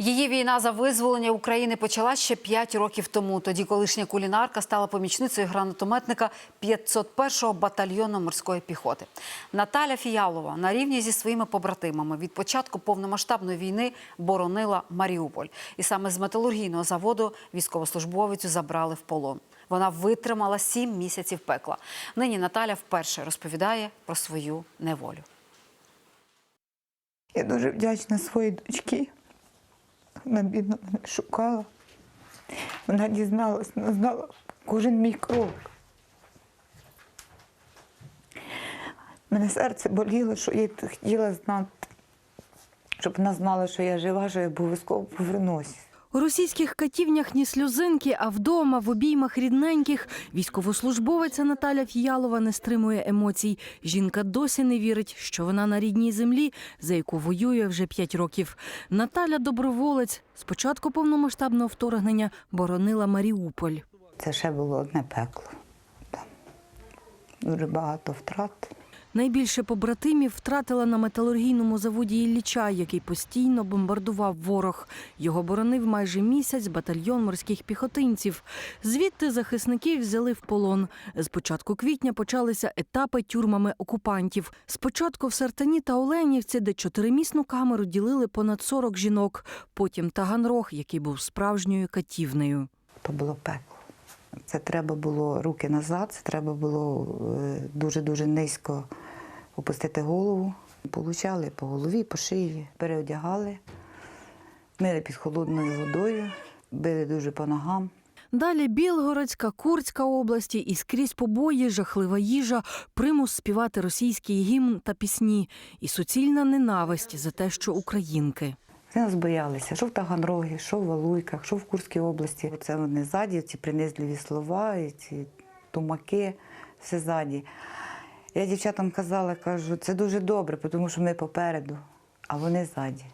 Її війна за визволення України почала ще 5 років тому. Тоді колишня кулінарка стала помічницею гранатометника 501-го батальйону морської піхоти. Наталя Фіялова на рівні зі своїми побратимами від початку повномасштабної війни боронила Маріуполь. І саме з металургійного заводу військовослужбовицю забрали в полон. Вона витримала 7 місяців пекла. Нині Наталя вперше розповідає про свою неволю. Я дуже вдячна своїй дочці. Вона бідно мене шукала. Вона дізналась, вона знала кожен мій крок. Мене серце боліло, що я хотіла знати, щоб вона знала, що я жива, що я обов'язково повернусь. У російських катівнях ні сльозинки, а вдома в обіймах рідненьких військовослужбовиця Наталя Фіялова не стримує емоцій. Жінка досі не вірить, що вона на рідній землі, за яку воює вже п'ять років. Наталя доброволець з початку повномасштабного вторгнення боронила Маріуполь. Це ще було одне пекло. Там дуже багато втрат. Найбільше побратимів втратила на металургійному заводі Ілліча, який постійно бомбардував ворог. Його боронив майже місяць батальйон морських піхотинців. Звідти захисників взяли в полон. З початку квітня почалися етапи тюрмами окупантів. Спочатку в Сартані та Оленівці, де чотиримісну камеру ділили понад 40 жінок. Потім Таганрог, який був справжньою катівнею. То було пекло. Це треба було руки назад, це треба було е, дуже-дуже низько опустити голову. Получали по голові, по шиї, переодягали, мили під холодною водою, били дуже по ногам. Далі Білгородська, Курська області і скрізь побої, жахлива їжа, примус співати російський гімн та пісні і суцільна ненависть за те, що українки. Вони нас боялися, що в Таганрогі, що в Валуйках, що в Курській області. Це вони ззаді, ці принизливі слова, і ці тумаки, все ззаді. Я дівчатам казала, кажу, це дуже добре, тому що ми попереду, а вони ззаді.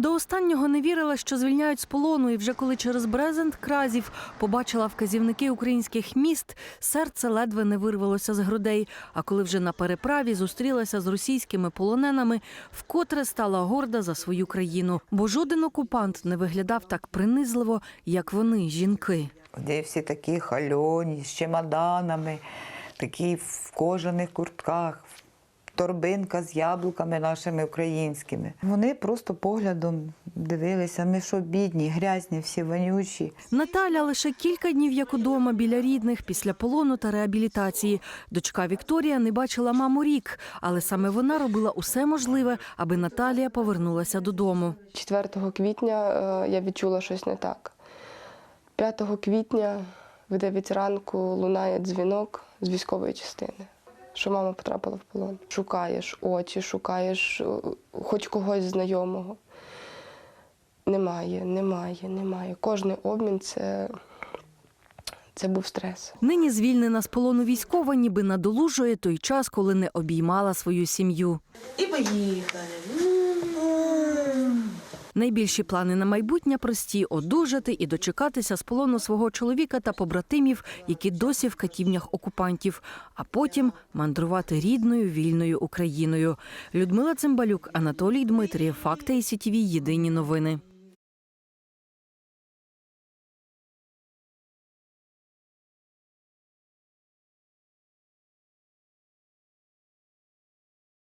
До останнього не вірила, що звільняють з полону, і вже коли через Брезент Кразів побачила вказівники українських міст, серце ледве не вирвалося з грудей. А коли вже на переправі зустрілася з російськими полоненими, вкотре стала горда за свою країну, бо жоден окупант не виглядав так принизливо, як вони, жінки. Де всі такі хальоні, з чемоданами, такі в кожаних куртках, торбинка з яблуками нашими українськими. Вони просто поглядом дивилися, ми що бідні, грязні, всі вонючі. Наталя лише кілька днів як удома біля рідних після полону та реабілітації. Дочка Вікторія не бачила маму рік, але саме вона робила усе можливе, аби Наталія повернулася додому. 4 квітня е, я відчула щось не так. 5 квітня в 9 ранку лунає дзвінок з військової частини, що мама потрапила в полон. Шукаєш очі, шукаєш е, хоч когось знайомого. Немає, немає, немає. Кожний обмін це, це був стрес. Нині звільнена з полону військова, ніби надолужує той час, коли не обіймала свою сім'ю. І поїхали. Найбільші плани на майбутнє прості одужати і дочекатися з полону свого чоловіка та побратимів, які досі в катівнях окупантів, а потім мандрувати рідною вільною Україною. Людмила Цимбалюк, Анатолій Дмитрієв, Факти і сітіві. Єдині новини.